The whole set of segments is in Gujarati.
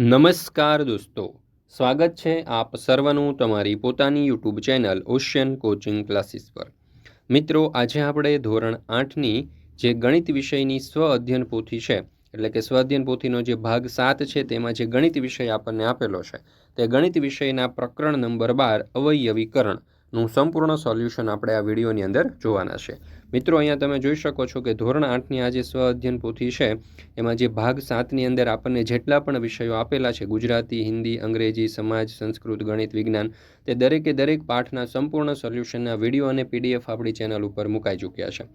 નમસ્કાર દોસ્તો. સ્વાગત છે આપ સર્વનું તમારી પોતાની YouTube channel ocean coaching classes પર. મિત્રો, આજે આપણે ધોરણ આઠની જે ગણિત વિષયની સ્વ અધ્યયન પોથી છે, એટલે કે સ્વ અધ્યયન પોથીનો જે ભાગ સાત છે તેમાં જે ગણિત વિષય આપણને આપેલો છે, તે ગણિત વિષયના પ્રકરણ નંબર બાર અવયવીકરણનું સંપૂર્ણ સોલ્યુશન આપણે આ વિડીયોની અંદર જોવાના છે. મિત્રો, અહીંયા તમે જોઈ શકો છો કે ધોરણ આઠની આ જે સ્વ અધ્યયન પોથી છે. એમાં જે ભાગ સાતની અંદર આપણને જેટલા પણ વિષયો આપેલા છે, ગુજરાતી, હિન્દી, અંગ્રેજી, સમાજ, સંસ્કૃત, ગણિત, વિજ્ઞાન, તે દરેકે દરેક પાઠના સંપૂર્ણ સોલ્યુશનના વીડિયો અને પીડીએફ આપણી ચેનલ ઉપર મુકાઈ ચૂક્યા છે.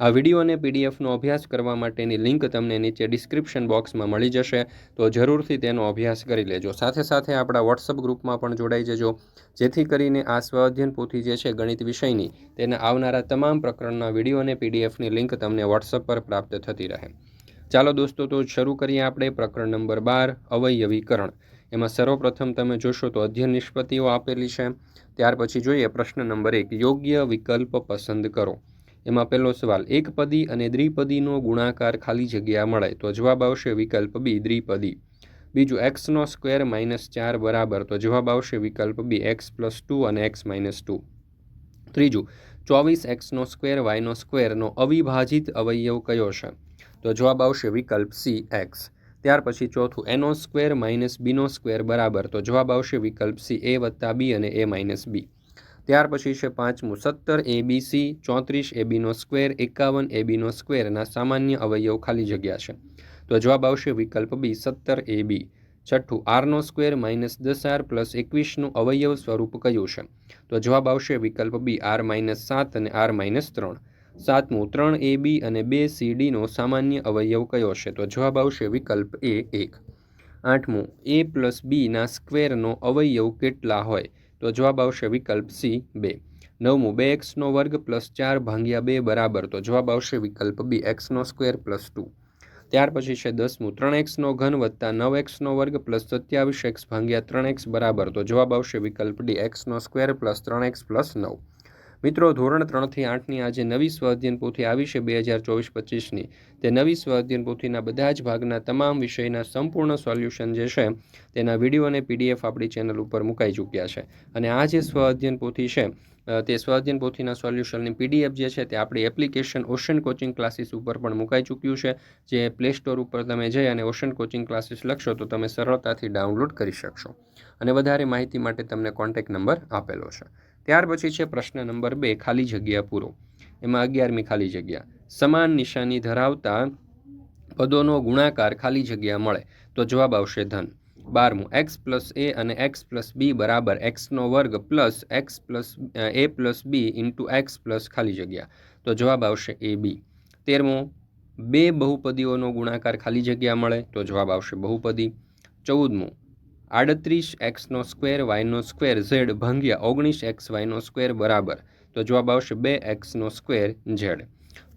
આ વીડિયો અને પીડીએફનો અભ્યાસ કરવા માટેની લિંક તમને નીચે ડિસ્ક્રિપ્શન બોક્સમાં મળી જશે, તો જરૂરથી તેનો અભ્યાસ કરી લેજો. સાથે સાથે આપણા વોટ્સઅપ ગ્રુપમાં પણ જોડાઈ જજો, જેથી કરીને આ સ્વાધ્યન પોથી જે છે ગણિત વિષયની, તેના આવનારા તમામ પ્રકરણના વીડિયો અને પીડીએફની લિંક તમને વોટ્સઅપ પર પ્રાપ્ત થતી રહે. ચાલો દોસ્તો, તો શરૂ કરીએ આપણે પ્રકરણ નંબર બાર, અવયવીકરણ. એમાં સર્વપ્રથમ તમે જોશો તો અધ્યયન નિષ્પત્તિઓ આપેલી છે. ત્યાર પછી જોઈએ પ્રશ્ન નંબર એક, યોગ્ય વિકલ્પ પસંદ કરો. એમાં પહેલો સવાલ, એક પદી અને દ્વિપદીનો ગુણાકાર ખાલી જગ્યા મળે તો જવાબ આવશે વિકલ્પ બી, દ્વિપદી. બીજું એક્સનો સ્ક્વેર માઇનસ ચાર બરાબર તો જવાબ આવશે વિકલ્પ બી, એક્સ પ્લસ ટુ અને એક્સ માઇનસ ટુ. ત્રીજું, ચોવીસ એક્સનો સ્ક્વેર વાયનો સ્ક્વેરનો અવિભાજિત અવયવ કયો છે? તો જવાબ આવશે વિકલ્પ સી, એક્સ. ત્યાર પછી ચોથું એનો સ્ક્વેર માઇનસ બીનો સ્ક્વેર બરાબર તો જવાબ આવશે વિકલ્પ સી, એ વત્તા બી અને એ માઇનસ બી. ત્યાર પછી છે પાંચમું સત્તર એ બી સી, ચોત્રીસ, એ બીનો સ્ક્વેર, એકાવન, એ બીનો સ્ક્વેરના સામાન્ય અવયવ ખાલી જગ્યા છે. તો જવાબ આવશે વિકલ્પ બી, સત્તર, એ બી. છઠ્ઠું આરનો સ્ક્વેર માઇનસ દસ આર પ્લસ એકવીસનું અવયવ સ્વરૂપ કયું છે? તો જવાબ આવશે વિકલ્પ બી, આર માઇનસ સાત અને આર માઇનસ ત્રણ. સાતમું, ત્રણ, એ બી અને બે સી ડીનો સામાન્ય અવયવ કયો છે? તો જવાબ આવશે વિકલ્પ એ, એક. આઠમું, એ પ્લસ બીના સ્ક્વેરનો અવયવ કેટલા હોય? તો જવાબ આવશે વિકલ્પ સી, બે. નવમું, બે એક્સનો વર્ગ પ્લસ ચાર ભાંગ્યા બે બરાબર. તો જવાબ આવશે વિકલ્પ બી એક્સનો સ્ક્વેર પ્લસ ટુ. ત્યાર પછી છે દસમું, ત્રણ એક્સનો ઘન વત્તા નવ એક્સનો વર્ગ પ્લસ સત્યાવીસ એક્સ ભાંગ્યા ત્રણ એક્સ બરાબર. તો જવાબ આવશે વિકલ્પ ડી એક્સનો સ્ક્વેર પ્લસ ત્રણ એક્સ પ્લસ નવ. મિત્રો, ધોરણ ત્રણથી આઠની આજે નવી સ્વાધ્યન પોથી આવી છે બે હજાર ચોવીસ પચીસની. તે નવી સ્વાધ્યન પોથીના બધા જ ભાગના તમામ વિષયના સંપૂર્ણ સોલ્યુશન જે છે, તેના વીડિયો અને પીડીએફ આપણી ચેનલ ઉપર મુકાઈ ચૂક્યા છે. અને આ જે સ્વાધ્યન પોથી છે તે સ્વ પોથીના સોલ્યુશનની પીડીએફ જે છે, તે આપણી એપ્લિકેશન ઓશન કોચિંગ ક્લાસીસ ઉપર પણ મુકાઈ ચૂક્યું છે. જે પ્લે સ્ટોર ઉપર તમે જઈ અને ઓશન કોચિંગ ક્લાસીસ લખશો, તો તમે સરળતાથી ડાઉનલોડ કરી શકશો. અને વધારે માહિતી માટે તમને કોન્ટેક્ટ નંબર આપેલો છે. ત્યાર પછી છે પ્રશ્ન નંબર બે, ખાલી જગ્યા પૂરો. એમાં અગિયારમી ખાલી જગ્યા. સમાન નિશાની ધરાવતા પદોનો ગુણાકાર ખાલી જગ્યા મળે, તો જવાબ આવશે ધન. બારમું એક્સ પ્લસ એ અને એક્સ પ્લસ બી બરાબર એક્સનો વર્ગ plus X plus A plus B into X plus ખાલી જગ્યા. તો જવાબ આવશે એ બી તેરમું, બે બહુપદીઓનો ગુણાકાર ખાલી જગ્યા મળે, તો જવાબ આવશે બહુપદી. ચૌદમું આડત્રીસ એક્સનો સ્ક્વેર વાયનો સ્ક્વેર, ઝેડ ભાંગ્યા ઓગણીસ એક્સ વાયનો સ્ક્વેર બરાબર. તો જવાબ આવશે બે એક્સનો સ્ક્વેર, ઝેડ.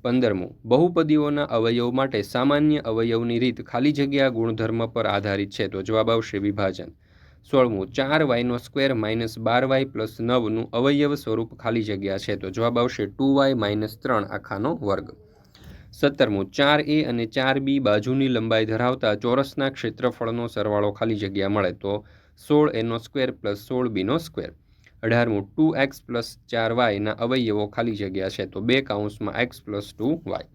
પંદરમું, બહુપદીઓના અવયવ માટે સામાન્ય અવયવની રીત ખાલી જગ્યા ગુણધર્મ પર આધારિત છે. તો જવાબ આવશે વિભાજન. સોળમું, ચાર વાયનો સ્ક્વેર માઇનસ બાર વાય પ્લસ નવનું અવયવ સ્વરૂપ ખાલી જગ્યા છે. તો જવાબ આવશે ટુ વાય માઇનસ ત્રણ આખાનો વર્ગ. સત્તરમું, ચાર એ અને ચાર બી બાજુની લંબાઈ ધરાવતા ચોરસના ક્ષેત્રફળનો સરવાળો ખાલી જગ્યા મળે તો સોળ એનો સ્ક્વેર પ્લસ સોળ બીનો સ્ક્વેર. અઢારમું, ટુ એક્સ પ્લસ ચાર વાયના અવયવો ખાલી જગ્યા છે તો બે કાઉન્સમાં એક્સ પ્લસ ટુ વાય.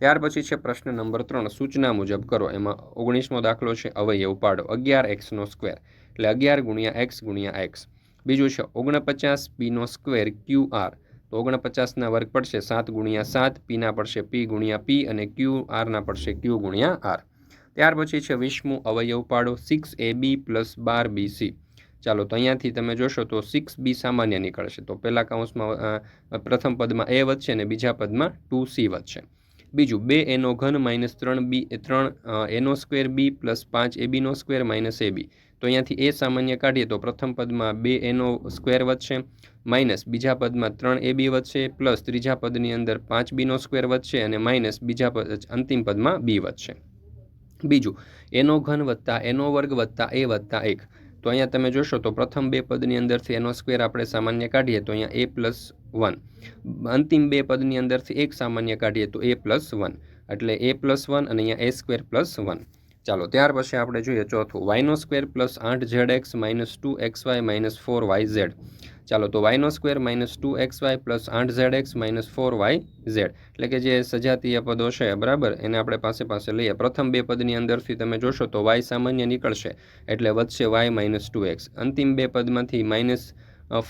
ત્યાર પછી છે પ્રશ્ન નંબર ત્રણ, સૂચના મુજબ કરો. એમાં ઓગણીસમો દાખલો છે, અવયવ પાડો. અગિયાર એક્સનો સ્ક્વેર એટલે અગિયાર ગુણ્યા એક્સ ગુણ્યા એક્સ. બીજું છે, ઓગણપચાસ બીનો સ્ક્વેર ક્યુ આર? તો ઓગણપચાસના વર્ગ પડશે સાત ગુણ્યા સાત પીના પડશે પી ગુણ્યા પી અને ક્યુ આરના પડશે ક્યુ ગુણ્યા આર. ત્યાર પછી છે વિષ્મુ અવયવ પાડો સિક્સ એ બી પ્લસ બાર બી સી ચાલો તો અહીંયાથી તમે જોશો તો સિક્સ બી સામાન્ય નીકળશે. તો પહેલા કાઉન્સમાં પ્રથમ પદમાં એ વધશે અને બીજા પદમાં ટુ સી વધશે. બીજું, બે એનો ઘન માઇનસ ત્રણ બી ત્રણ એનો સ્ક્વેર બી પ્લસ પાંચ એ બીનો સ્ક્વેર માઇનસ એ બી તો અહીંયાથી એ સામાન્ય કાઢીએ તો પ્રથમ પદમાં બે એનો સ્ક્વેર વધશે. માઇનસ બીજા પદમાં ત્રણ એ બી વધશે, પ્લસ ત્રીજા પદની અંદર પાંચ બીનો સ્ક્વેર વધશે અને માઇનસ બીજા પદ, અંતિમ પદમાં બી વધશે. બીજું એનો ઘન વત્તા એનો વર્ગ વત્તા એ વત્તા એક. તો અહીંયા તમે જોશો તો પ્રથમ બે પદની અંદરથી એનો સ્ક્વેર આપણે સામાન્ય કાઢીએ તો અહીંયા એ પ્લસ વન. અંતિમ બે પદની અંદરથી એક સામાન્ય કાઢીએ તો એ પ્લસ વન. એટલે એ પ્લસ વન અને અહીંયા એ સ્ક્વેર પ્લસ વન. ચાલો, ત્યાર પછી આપણે જોઈએ ચોથું. વાયનો સ્ક્વેર પ્લસ આઠ Z X minus two X Y minus four Y Z. ચાલો તો વાયનો square minus two X Y plus આઠ Z X minus four Y Z એટલે કે જે સજાતીય પદો છે, બરાબર? એને આપણે પાસે પાસે લઈએ. પ્રથમ બે પદની અંદરથી તમે જોશો તો વાય સામાન્ય નીકળશે. એટલે વધશે વાય માઇનસ ટુ એક્સ અંતિમ બે પદમાંથી માઇનસ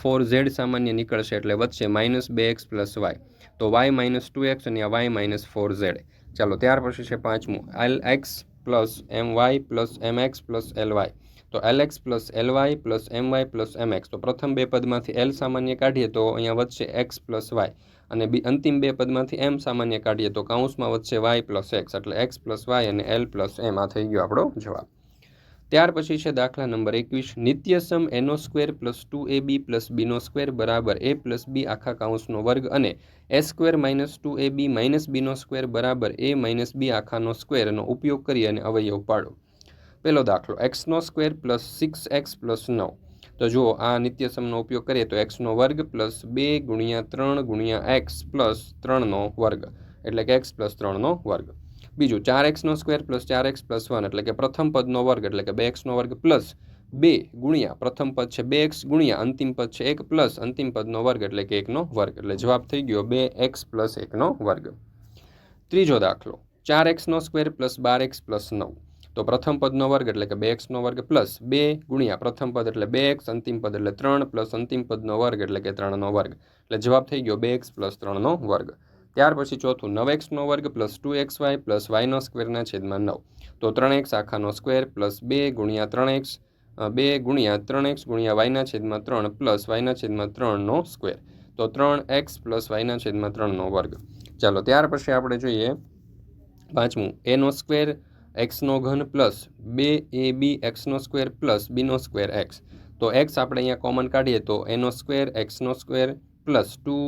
ફોર ઝેડ સામાન્ય નીકળશે, એટલે વધશે માઇનસ બે એક્સ પ્લસ વાય તો વાય માઇનસ ટુ એક્સ અને વાય માઇનસ ફોર ઝેડ ચાલો, ત્યાર પછી છે પાંચમું. L X plus M Y plus M X plus L Y તો L X plus L Y plus M Y plus M X તો પ્રથમ બે પદમાંથી એલ સામાન્ય કાઢીએ તો અહીંયા વધશે એક્સ પ્લસ વાય અને બી અંતિમ બે પદમાંથી એમ સામાન્ય કાઢીએ તો કાઉન્સમાં વધશે વાય પ્લસ એક્સ એટલે એક્સ પ્લસ વાય અને એલ પ્લસ એમ આ થઈ ગયો આપણો જવાબ. ત્યાર પછી છે દાખલા નંબર એકવીસ. નિત્યસમ એનો square plus two A B plus Bino square બરાબર એ પ્લસ બી આખા કાઉન્સનો વર્ગ અને A square minus two A B minus Bino square બરાબર એ માઇનસ બી આખાનો સ્ક્વેરનો ઉપયોગ કરી અને અવયવ પાડો. પહેલો દાખલો એક્સનો square plus six X plus નવ. તો જુઓ, આ નિત્યસમનો ઉપયોગ કરીએ તો એક્સનો વર્ગ પ્લસ બે ગુણ્યા ત્રણ ગુણ્યા એક્સ પ્લસ ત્રણનો વર્ગ. એટલે કે એક્સ પ્લસ ત્રણનો વર્ગ. બીજું, ચાર એક્સનો સ્ક્વેર પ્લસ ચાર એક્સ પ્લસ વન એટલે કે પ્રથમ પદનો વર્ગ એટલે કે બે એક્સનો વર્ગ પ્લસ બે ગુણ્યા, પ્રથમ પદ છે બે એક્સ ગુણ્યા, અંતિમ પદ છે એક પ્લસ અંતિમ પદનો વર્ગ એટલે કે એકનો વર્ગ. એટલે જવાબ થઈ ગયો બે એક્સ પ્લસ એકનો વર્ગ. ત્રીજો દાખલો, ચાર એક્સનો સ્ક્વેર પ્લસ બાર એક્સ પ્લસ નવ. તો પ્રથમ પદનો વર્ગ એટલે કે બે એક્સનો વર્ગ પ્લસ બે ગુણ્યા પ્રથમ પદ એટલે બે એક્સ, અંતિમ પદ એટલે ત્રણ પ્લસ અંતિમ પદનો વર્ગ એટલે કે ત્રણનો વર્ગ. એટલે જવાબ થઈ ગયો બે એક્સ પ્લસ ત્રણનો વર્ગ. ત્યાર પછી ચોથું નવ એક્સનો વર્ગ plus two X Y plus વાયનો સ્ક્વેરના છેદમાં નવ. તો ત્રણ એક્સ આખાનો સ્ક્વેર પ્લસ બે ગુણ્યા ત્રણ એક્સ બે ગુણ્યા ત્રણ એક્સ ગુણ્યા વાયના છેદમાં ત્રણ પ્લસ વાયના છેદમાં ત્રણનો સ્ક્વેર. તો ત્રણ એક્સ પ્લસ વાયના છેદમાં ત્રણનો વર્ગ. ચાલો ત્યાર પછી આપણે જોઈએ પાંચમું. એનો સ્ક્વેર એક્સનો ઘન પ્લસ બે એ બી એક્સનો સ્ક્વેર પ્લસ બીનો સ્ક્વેર એક્સ. તો એક્સ આપણે અહીંયા કોમન કાઢીએ તો એનો square એક્સનો square plus two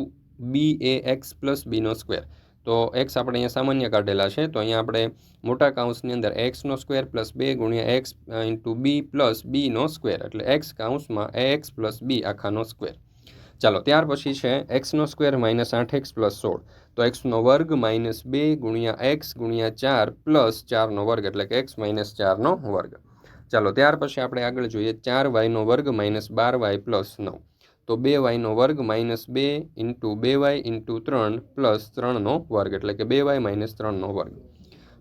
B A X plus Bino square. તો એક્સ આપણે અહીંયા સામાન્ય કાઢેલા છે. તો અહીંયા આપણે મોટા કાઉન્સની અંદર એક્સનો સ્ક્વેર પ્લસ બે ગુણ્યા એક્સ ઇન્ટુ બી પ્લસ બીનો સ્ક્વેર. એટલે એક્સ કાઉન્સમાં એક્સ પ્લસ બી આખાનો સ્ક્વેર. ચાલો ત્યાર પછી છે એક્સનો સ્ક્વેર માઇનસ આઠ એક્સ પ્લસ સોળ. તો એક્સનો વર્ગ માઇનસ બે ગુણ્યા એક્સ ગુણ્યા ચાર પ્લસ ચારનો વર્ગ, એટલે કે એક્સ માઇનસ ચારનો વર્ગ. ચાલો, ત્યાર પછી આપણે આગળ જોઈએ ચાર વાયનો વર્ગ માઇનસ બાર વાય પ્લસ નવ. તો બે વાયનો વર્ગ માઇનસ બે ઇન્ટુ બે વાય ઇન્ટુ ત્રણ પ્લસ ત્રણનો વર્ગ, એટલે કે બે વાય માઇનસ ત્રણનો વર્ગ.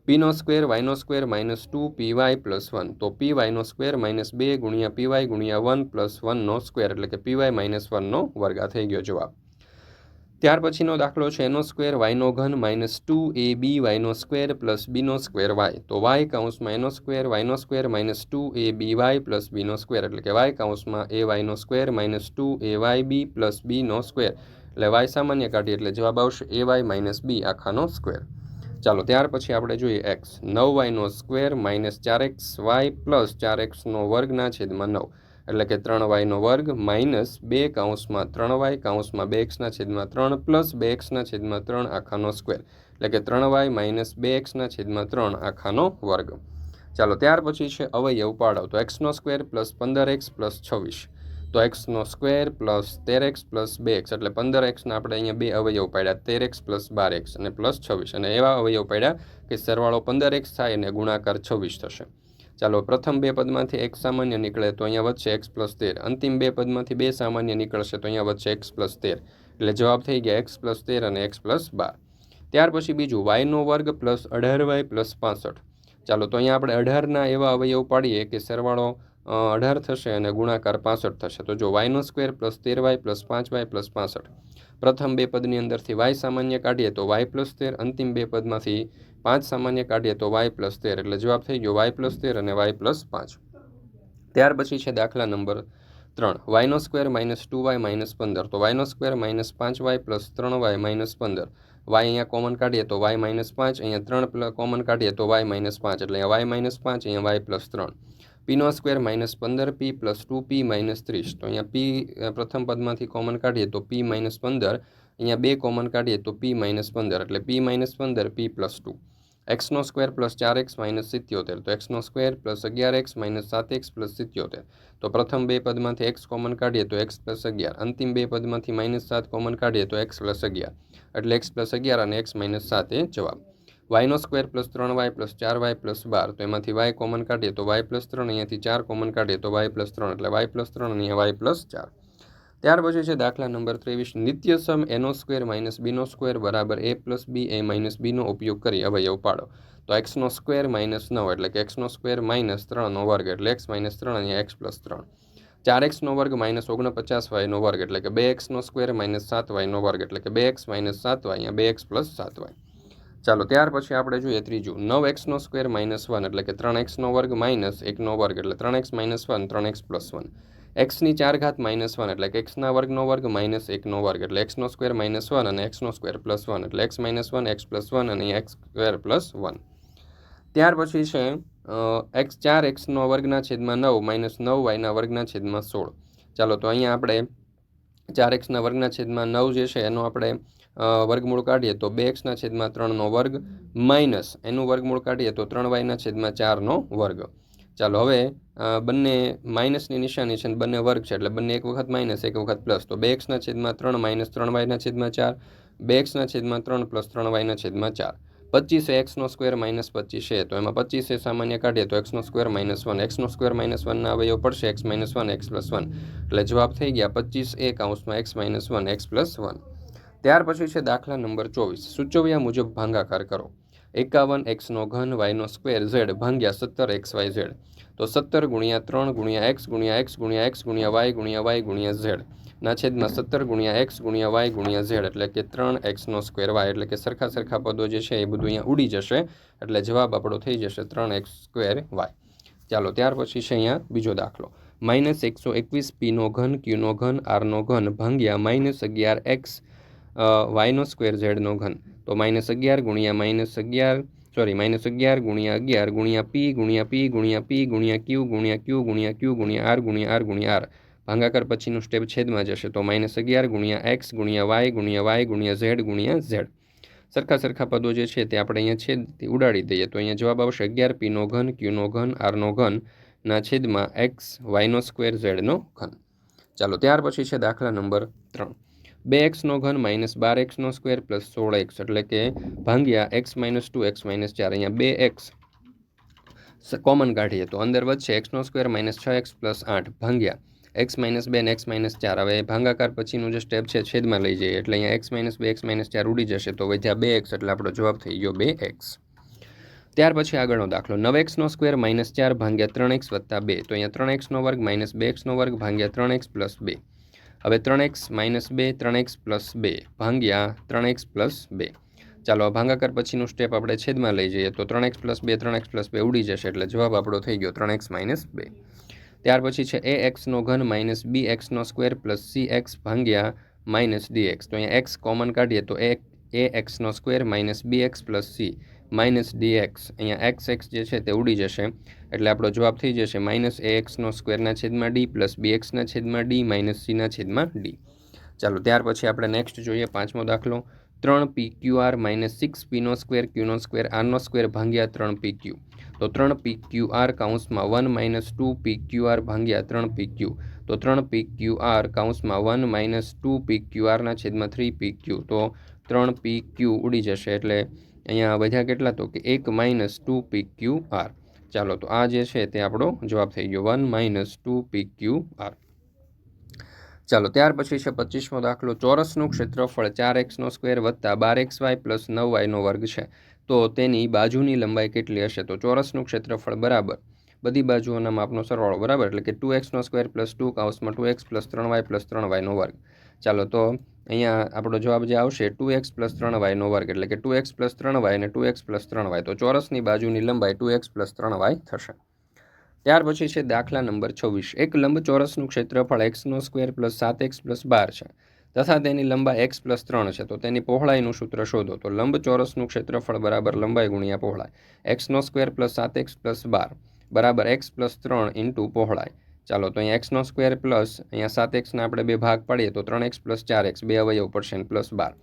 પીનો square વાયનો square minus two P Y plus one. તો પી વાયનો સ્ક્વેર માઇનસ બે ગુણ્યા પી વાય ગુણ્યા વન પ્લસ વનનો સ્ક્વેર, એટલે કે પી વાય માઇનસ વનનો વર્ગ. આ થઈ ગયો જવાબ. ત્યાર પછીનો દાખલો છે એનો સ્ક્વેર વાયનો ઘન માઇનસ ટુ એ બી વાયનો સ્ક્વેર પ્લસ બીનો સ્ક્વેર વાય. તો વાય કાઉન્સમાં એનો square વાયનો square minus two A B Y plus Bino square. એટલે કે વાય કાઉન્સમાં એ વાયનો square minus two A Y B plus Bino square. એટલે વાય સામાન્ય કાઢીએ એટલે જવાબ આવશે એ વાય માઇનસ બી આખાનો સ્ક્વેર. ચાલો ત્યાર પછી આપણે જોઈએ એક્સ નવ વાયનો સ્ક્વેર માઇનસ ચાર એક્સ વાય પ્લસ ચાર એક્સનો વર્ગના છેદમાં નવ. એટલે કે ત્રણ વાયનો વર્ગ માઇનસ બે કાઉન્સમાં ત્રણ વાય કાઉન્સમાં બે એક્સના છેદમાં ત્રણ પ્લસ બે એક્સના છેદમાં ત્રણ આખાનો સ્ક્વેર. એટલે કે ત્રણ વાય માઇનસ બે એક્સના છેદમાં ત્રણ આખાનો વર્ગ. ચાલો ત્યાર પછી છે અવયવ પાડો. તો એક્સનો સ્ક્વેર પ્લસ પંદર એક્સ પ્લસ છવ્વીસ. તો એક્સનો સ્ક્વેર પ્લસ તેર એક્સ પ્લસ બે એક્સ. એટલે પંદર એક્સના આપણે અહીંયા બે અવયવ પાડ્યા. તેર એક્સ પ્લસ બાર એક્સ અને પ્લસ છવ્વીસ. અને એવા અવયવ પાડ્યા કે સરવાળો પંદર એક્સ થાય અને ગુણાકાર છવ્વીસ થશે. ચાલો પ્રથમ બે પદમાંથી એક સામાન્ય નીકળે તો અહીંયા વધશે એક્સ પ્લસ તેર. અંતિમ બે પદમાંથી બે સામાન્ય નીકળશે તો અહીંયા વધશે એક્સ પ્લસ તેર. એટલે જવાબ થઈ ગયા એક્સ પ્લસ તેર અને એક્સ પ્લસ બાર. ત્યાર પછી બીજું વાયનો વર્ગ પ્લસ અઢાર વાય પ્લસ પાસઠ. ચાલો તો અહીંયા આપણે અઢારના એવા અવયવ પાડીએ કે સરવાળો અઢાર થશે અને ગુણાકાર પાસઠ થશે. તો જો વાયનો સ્ક્વેર પ્લસ તેર વાય પ્લસ પાંચ વાય પ્લસ પાસઠ. પ્રથમ બે પદની અંદરથી વાય સામાન્ય કાઢીએ તો વાય પ્લસ તેર, અંતિમ બે પદમાંથી પાંચ સામાન્ય કાઢીએ તો વાય પ્લસ તેર. એટલે જવાબ થઈ ગયો વાય પ્લસ તેર અને વાય પ્લસ પાંચ. ત્યાર પછી છે દાખલા નંબર ત્રણ. વાયનો square minus two Y minus પંદર. તો વાયનો સ્ક્વેર માઇનસ પાંચ વાય પ્લસ ત્રણ વાય માઇનસ પંદર. વાય અહીંયા કોમન કાઢીએ તો વાય માઇનસ પાંચ. અહીંયા ત્રણ કોમન કાઢીએ તો વાય માઇનસ પાંચ. એટલે અહીંયા વાય માઇનસ પાંચ, અહીંયા વાય પ્લસ ત્રણ. પીનો સ્ક્વેર માઇનસ પંદર P plus two P minus ત્રીસ. તો અહીંયા પી પ્રથમ પદમાંથી કોમન કાઢીએ તો પી માઇનસ પંદર. અહીંયા બે કોમન કાઢીએ તો પી માઇનસ પંદર. એટલે પી માઇનસ પંદર પી પ્લસ ટુ એક્સનો સ્ક્વેર પ્લસ ચાર એક્સ માઇનસ સિત્યોતેર. તો એક્સનો સ્ક્વેર પ્લસ અગિયાર એક્સ માઇનસ સાત એક્સ પ્લસ સિત્યોતેર. તો પ્રથમ બે પદમાંથી એક્સ કોમન કાઢીએ તો એક્સ પ્લસ અગિયાર. અંતિમ બે પદમાંથી માઇનસ સાત કોમન કાઢીએ તો એક્સ પ્લસ અગિયાર. એટલે એક્સ પ્લસ અગિયાર અને એક્સ માઇનસ સાત એ જવાબ. વાયનો સ્ક્વેર પ્લસ ત્રણ વાય પ્લસ ચાર વાય પ્લસ બાર. તો એમાંથી વાય કોમન કાઢીએ તો વાય પ્લસ ત્રણ, અહીંયાથી ચાર કોમન કાઢીએ તો વાય પ્લસ ત્રણ. એટલે વાય પ્લસ ત્રણ અહીંયા વાય પ્લસ ચાર. ત્યાર પછી છે દાખલા નંબર ત્રેવીસ, નિત્યસમ એનો સ્ક્વેર માઇનસ બીનો સ્ક્વેર બરાબર એ પ્લસ બી, એ માઇનસ બીનો ઉપયોગ કરી અવયવ પાડો. તો એક્સનો સ્ક્વેર માઇનસ નવ એટલે કે એક્સનો સ્ક્વેર માઇનસ ત્રણનો વર્ગ એટલે એક્સ માઇનસ ત્રણ અહીંયા એક્સ પ્લસ ત્રણ. ચાર એક્સનો વર્ગ માઇનસ ઓગણપચાસ વાયનો વર્ગ એટલે કે બે એક્સનો સ્ક્વેર માઇનસ સાત વાયનો વર્ગ એટલે કે બે એક્સ માઇનસ સાત વાય અહીંયા બે એક્સ પ્લસ સાત વાય. ચાલો, ત્યાર પછી આપણે જોઈએ ત્રીજું. નવ એક્સનો સ્ક્વેર માઇનસ વન એટલે કે ત્રણ એક્સનો વર્ગ માઇનસ એકનો વર્ગ એટલે ત્રણ એક્સ માઇનસ વન, ત્રણ એક્સ પ્લસ વન. એક્સની ચાર ઘાત માઇનસ વન એટલે કે એક્સના વર્ગનો વર્ગ માઇનસ એકનો વર્ગ એટલે એક્સનો સ્ક્વેર માઇનસ વન અને એક્સનો સ્ક્વેર પ્લસ વન એટલે X minus one, X plus one અને એક્સ સ્ક્વેર પ્લસ વન. ત્યાર પછી છે એક્સ ચાર એક્સનો વર્ગના છેદમાં નવ માઇનસ નવ વાયના વર્ગના છેદમાં સોળ. ચાલો, તો અહીંયા આપણે ચાર એક્સના વર્ગના છેદમાં નવ જે છે, એનો આપણે વર્ગમૂળ કાઢીએ તો બે એક્સના છેદમાં ત્રણનો વર્ગ માઇનસ, એનું વર્ગમૂળ કાઢીએ તો ત્રણ વાયના છેદમાં ચારનો વર્ગ. ચાલો હવે બંને માઇનસની નિશાની છે બંને વર્ગ છે, એટલે બંને એક વખત માઇનસ, એક વખત પ્લસ. તો બે એક્સના છેદમાં ત્રણ માઇનસ ત્રણ વાયના છેદમાં ચાર, બે એક્સના છેદમાં ત્રણ પ્લસ ત્રણ વાયના છેદમાં ચાર. પચીસ એક્સનો સ્ક્વેર માઇનસ પચીસ છે, તો એમાં પચીસ એ સામાન્ય કાઢીએ તો એક્સનો સ્ક્વેર માઇનસ વન. એક્સનો સ્ક્વેર માઇનસ વનના અવયવ પડશે, X minus one, X plus one. એટલે જવાબ થઈ ગયા પચીસ એ કાઉન્સમાં X minus one, X plus one. ત્યાર પછી છે દાખલા નંબર ચોવીસ. સૂચવ્યા મુજબ ભાંગાકાર કરો. એકાવન એક્સનો ઘન વાયનો સ્ક્વેર ઝેડ ભાંગ્યા સત્તર એક્સ વાય ઝેડ. તો સત્તર ગુણ્યા ત્રણ ગુણ્યા એક્સ ગુણ્યા એક્સ ગુણ્યા એક્સ ગુણ્યા વાય ગુણ્યા વાય ગુણ્યા ઝેડ. ના છેદમાં સત્તર ગુણ્યા એક્સ ગુણ્યા વાય ગુણ્યા ઝેડ એટલે કે ત્રણ એક્સનો સ્ક્વેર વાય એટલે કે સરખા સરખા પદો જે છે એ બધું અહીંયા ઉડી જશે એટલે જવાબ આપણો થઈ જશે ત્રણ એક્સ સ્ક્વેર વાય. ચાલો ત્યાર પછી છે અહીંયા બીજો દાખલો. માઇનસ એકસો એકવીસ પીનો ઘન ક્યુનો ઘન આરનો ઘન ભાંગ્યા માઇનસ અગિયાર એક્સ વાયનો સ્ક્વેર ઝેડનો ઘન. તો માઇનસ અગિયાર ગુણ્યા માઇનસ અગિયાર સોરી માઇનસ અગિયાર ગુણ્યા અગિયાર ગુણ્યા પી ગુણ્યા પી ગુણ્યા પી ગુણ્યા ક્યુ ગુણ્યા ક્યુ ગુણ્યા ક્યુ ગુણ્યા આર ગુણ્યા આર ગુણ્યા આર ભાંગાકાર પછીનું સ્ટેપ છેદમાં જશે. તો માઇનસ અગિયાર ગુણ્યા એક્સ ગુણ્યા વાય ગુણ્યા વાય ગુણ્યા ઝેડ ગુણ્યા ઝેડ સરખા સરખા પદો જે છે તે આપણે અહીંયા છેદ ઉડાડી દઈએ. તો અહીંયા જવાબ આવશે અગિયાર પીનો ઘન ક્યુનો ઘન આરનો ઘન, ના છેદમાં એક્સ વાયનો સ્ક્વેર ઝેડનો ઘન. ચાલો, ત્યાર પછી છે દાખલા નંબર ત્રણ. બે એક્સનો ઘન માઇનસ બાર એક્સનો સ્ક્વેર પ્લસ સોળ એક્સ એટલે કે ભાંગ્યા X minus two, X minus ચાર. અહીંયા બે એક્સ કોમન કાઢીએ તો અંદર વધશે એક્સનો સ્ક્વેર માઇનસ છ એક્સ પ્લસ આઠ ભાંગ્યા એક્સ માઇનસ બે ને એક્સ માઇનસ ચાર. હવે ભાંગાકાર પછીનું જે સ્ટેપ છે છેદમાં લઈ જઈએ એટલે અહીંયા એક્સ માઇનસ બે, એક્સ માઇનસ ચાર ઉડી જશે તો વધ્યા બે એક્સ એટલે આપણો જવાબ થઈ ગયો બે એક્સ. ત્યાર પછી આગળનો દાખલો. નવ એક્સનો સ્ક્વેર માઇનસ ચાર ભાંગ્યા ત્રણ એક્સ વત્તા બે. તો અહીંયા ત્રણ એક્સનો વર્ગ માઇનસ બે એક્સનો વર્ગ ભાંગ્યા ત્રણ એક્સ પ્લસ બે. હવે ત્રણ એક્સ માઇનસ બે, ત્રણ એક્સ પ્લસ બે ભાંગ્યા ત્રણ એક્સ પ્લસ બે. ચાલો, આ ભાંગાકાર પછીનું સ્ટેપ આપણે છેદમાં લઈ જઈએ તો ત્રણ એક્સ પ્લસ બે, ત્રણ એક્સ પ્લસ બે ઉડી જશે એટલે જવાબ આપણો થઈ ગયો ત્રણ એક્સ માઇનસ બે. ત્યાર પછી છે એ એક્સનો ઘન માઇનસ બી એક્સનો સ્ક્વેર પ્લસ સી એક્સ ભાંગ્યા માઇનસ ડી એક્સ. તો અહીંયા એક્સ કોમન કાઢીએ તો એ એ એક્સનો square minus B X plus C. Minus D X. અહીંયા એક્સ એક્સ જે છે તે ઉડી જશે. એટલે આપણો જવાબ થઈ જશે માઇનસ એ એક્સનો સ્ક્વેરના છેદમાં ડી પ્લસ બી એક્સના છેદમાં ડી માઇનસ સીના છેદમાં ડી. ચાલો, ત્યાર પછી આપણે નેક્સ્ટ જોઈએ પાંચમો દાખલો. ત્રણ P Q R minus six પીનો square ક્યુનો સ્ક્વેર આરનો સ્ક્વેર ભાંગ્યા ત્રણ પી ક્યુ. તો ત્રણ પી Q R કાઉન્સમાં one minus two P Q R ભાંગ્યા ત્રણ પી ક્યુ. તો ત્રણ પી Q R કાઉન્સમાં one minus two P Q આરના છેદમાં થ્રી પી ક્યુ. તો ત્રણ પી ક્યુ ઉડી જશે. એટલે અહીંયા વધ્યા કેટલા તો કે એક minus two P Q R ચાલો તો આ જે છે તે આપણો જવાબ થઈ ગયો. One minus two P Q R ચાલો, ત્યાર પછી છે પચીસમો દાખલો. ચોરસનું ક્ષેત્રફળ ચાર એક્સનો સ્ક્વેર વત્તા બાર એક્સ વાય પ્લસ નવ વાયનો વર્ગ છે. તો તેની બાજુની લંબાઈ કેટલી હશે? તો ચોરસનું ક્ષેત્રફળ બરાબર બધી બાજુઓના માપનો સરવાળો બરાબર? એટલે કે ટુ એક્સનો સ્ક્વેર પ્લસ ટુ કાઉસમાં ટુ એક્સ પ્લસ ત્રણ વાય પ્લસ ત્રણ વાયનો વર્ગ. ચાલો તો અહીંયા આપણો જવાબ જે આવશે ટુ એક્સ પ્લસ ત્રણ વાયનો વર્ગ એટલે કે ટુ એક્સ પ્લસ ત્રણ વાય અને ટુ એક્સ પ્લસ ત્રણ વાય. તો ચોરસની બાજુની લંબાઈ ટુ એક્સ પ્લસ ત્રણ વાય થશે. ત્યાર પછી છે દાખલા નંબર છવ્વીસ. એક લંબચોરસનું ક્ષેત્રફળ એક્સનો સ્ક્વેર પ્લસ સાત એક્સ પ્લસ બાર છે. તથા તેની લંબાઈ એક્સ પ્લસ ત્રણ છે. તો તેની પહોળાઈનું સૂત્ર શોધો. તો લંબચોરસનું ક્ષેત્રફળ બરાબર લંબાઈ ગુણ્યા પહોળાઈ. એક્સનો સ્ક્વેર પ્લસ સાત એક્સ પ્લસ બાર. બરાબર એક્સ પ્લસ ત્રણ ઇન્ટુ પહોળાઈ. ચાલો તો અહીંયા એક્સનો સ્ક્વેર પ્લસ અહીંયા સાત એક્સના આપણે બે ભાગ પાડીએ તો ત્રણ એક્સ પ્લસ ચાર એક્સ બે અવયવ પડશે પ્લસ બાર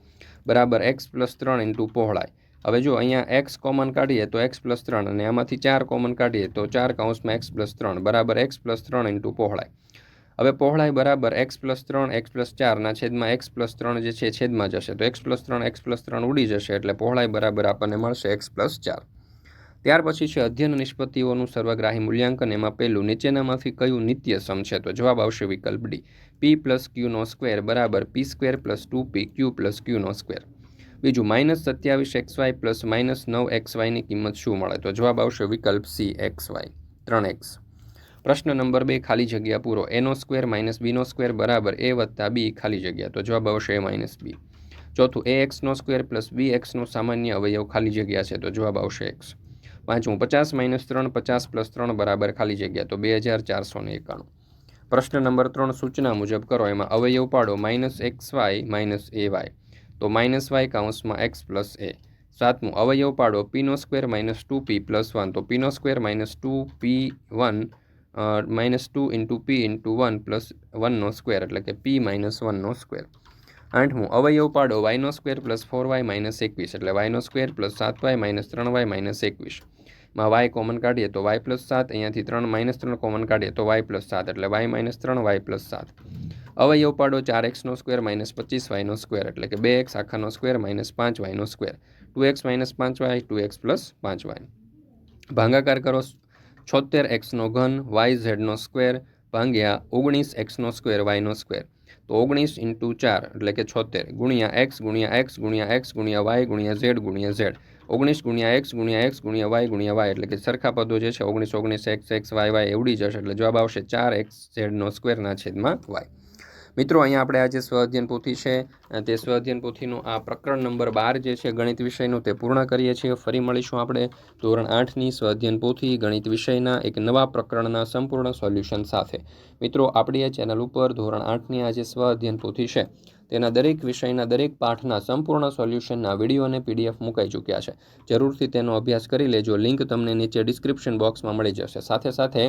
બરાબર એક્સ પ્લસ ત્રણ ઇન્ટુ પહોળાઈ હવે જો અહીંયા એક્સ કોમન કાઢીએ તો એક્સ પ્લસ ત્રણ અને આમાંથી ચાર કોમન કાઢીએ તો ચાર કાઉન્સમાં એક્સ પ્લસ ત્રણ બરાબર એક્સ પ્લસ ત્રણ ઇન્ટુ પહોળાઈ હવે પહોળાઈ બરાબર એક્સ પ્લસ ત્રણ એક્સ પ્લસ ચારના છેદમાં એક્સ પ્લસ ત્રણ જે છે છેદમાં જશે તો એક્સ પ્લસ ત્રણ એક્સ પ્લસ ત્રણ ઉડી જશે એટલે પહોળાઈ બરાબર આપણને મળશે એક્સ પ્લસ ચાર ત્યાર પછી છે અધ્યયન નિષ્પત્તિઓનું સર્વગ્રાહી મૂલ્યાંકન. એમાં પહેલું નીચેનામાંથી કયું નિત્ય સમ છે? તો જવાબ આવશે વિકલ્પ ડી. પી પ્લસ ક્યુનો સ્ક્વેર બરાબર P square plus two P Q plus ક્યુનો square બીજું માઇનસ સત્યાવીસ એક્સ વાય પ્લસ માઇનસ નવ એક્સ વાયની કિંમત શું મળે? તો જવાબ આવશે વિકલ્પ સી એક્સ વાય ત્રણ એક્સ પ્રશ્ન નંબર બે, ખાલી જગ્યા પૂરો. એનો સ્ક્વેર માઇનસ બીનો સ્ક્વેર બરાબર એ વત્તા બી ખાલી જગ્યા. તો જવાબ આવશે એ માઇનસ બી ચોથું એ એક્સનો સ્ક્વેર પ્લસ બી એક્સનો સામાન્ય અવયવ ખાલી જગ્યા છે? તો જવાબ આવશે એક્સ પાંચમું પચાસ માઇનસ ત્રણ, પચાસ પ્લસ ત્રણ બરાબર ખાલી જગ્યા. તો બે હજાર ચારસો એકાણું. પ્રશ્ન નંબર ત્રણ સૂચના મુજબ કરો. એમાં અવયવ પાડો. Minus x y minus a y તો માઇનસ વાય કાઉન્સમાં એક્સ પ્લસ એ સાતમું, અવયવ પાડો. પીનો square minus two p plus one તો પીનો square minus two p one minus two into p into one plus વનનો સ્ક્વેર એટલે કે પી માઇનસ વનનો સ્ક્વેર આઠમું, અવયવ પાડો વાયનો square plus four Y minus એકવીસ, એટલે વાયનો સ્ક્વેર પ્લસ સાત વાય માઇનસ ત્રણ વાય માઇનસ એકવીસ. માં વાય કોમન કાઢીએ તો વાય પ્લસ સાત, અહીંયાથી ત્રણ માઇનસ ત્રણ કોમન કાઢીએ તો વાય પ્લસ સાત, એટલે વાય માઇનસ ત્રણ વાય પ્લસ સાત. અવયવ પાડો ચાર એક્સનો સ્ક્વેર માઇનસ પચીસ વાયનો સ્ક્વેર એટલે કે બે એક્સ આખાનો સ્ક્વેર માઇનસ પાંચ વાયનો સ્ક્વેર ટુ એક્સ માઇનસ પાંચ વાય ટુ એક્સ પ્લસ પાંચ વાય ભાંગાકાર કરો છોતેર એક્સનો ઘન વાય ઝેડનો સ્ક્વેર ભાંગ્યા ઓગણીસ એક્સનો સ્ક્વેર વાયનો સ્ક્વેર તો ઓગણીસ ઇન્ટુ ચાર એટલે કે છોતેર ગુણ્યા એક્સ ગુણ્યા એક્સ ગુણ્યા એક્સ ગુણ્યા વાય ગુણ્યા ઝેડ ગુણ્યા ઝેડ. ઓગણીસ ગુણ્યા એક્સ ગુણ્યા એક્સ ગુણ્યા વાય ગુણ્યા વાય એટલે કે સરખા પદો જે છે ઓગણીસ ઓગણીસ, એક્સ એક્સ, વાય વાય એવડી જશે એટલે જવાબ આવશે ચાર એક્સ ઝેડનો સ્ક્વેરના છેદમાં વાય. મિત્રો, અહીંયા આપણે આ જે સ્વઅધ્યયન પોથી છે. તે સ્વઅધ્યયન પોથીનું આ પ્રકરણ નંબર બાર જે છે, ગણિત વિષયનું તે પૂર્ણ કરીએ છીએ. ફરી મળીશું આપણે ધોરણ આઠની સ્વઅધ્યયન પોથી ગણિત વિષયના એક નવા પ્રકરણના સંપૂર્ણ સોલ્યુશન સાથે. મિત્રો, આપણી આ ચેનલ ઉપર ધોરણ આઠની આ જે સ્વઅધ્યયન પોથી છે, તેના દરેક વિષયના દરેક પાઠના સંપૂર્ણ સોલ્યુશનના વીડિયો અને પીડીએફ મુકાઈ ચૂક્યા છે. જરૂરથી તેનો અભ્યાસ કરી લેજો. લિંક તમને નીચે ડિસ્ક્રિપ્શન બોક્સમાં મળી જશે. સાથે સાથે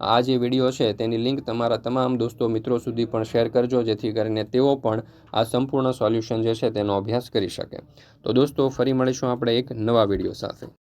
આ જે વીડિયો છે તેની લિંક તમારા તમામ દોસ્તો મિત્રો સુધી પણ શેર કરજો, જેથી કરીને તેઓ પણ આ સંપૂર્ણ સોલ્યુશન જે છે તેનો અભ્યાસ કરી શકે. તો દોસ્તો, ફરી મળીશું આપણે એક નવા વીડિયો સાથે.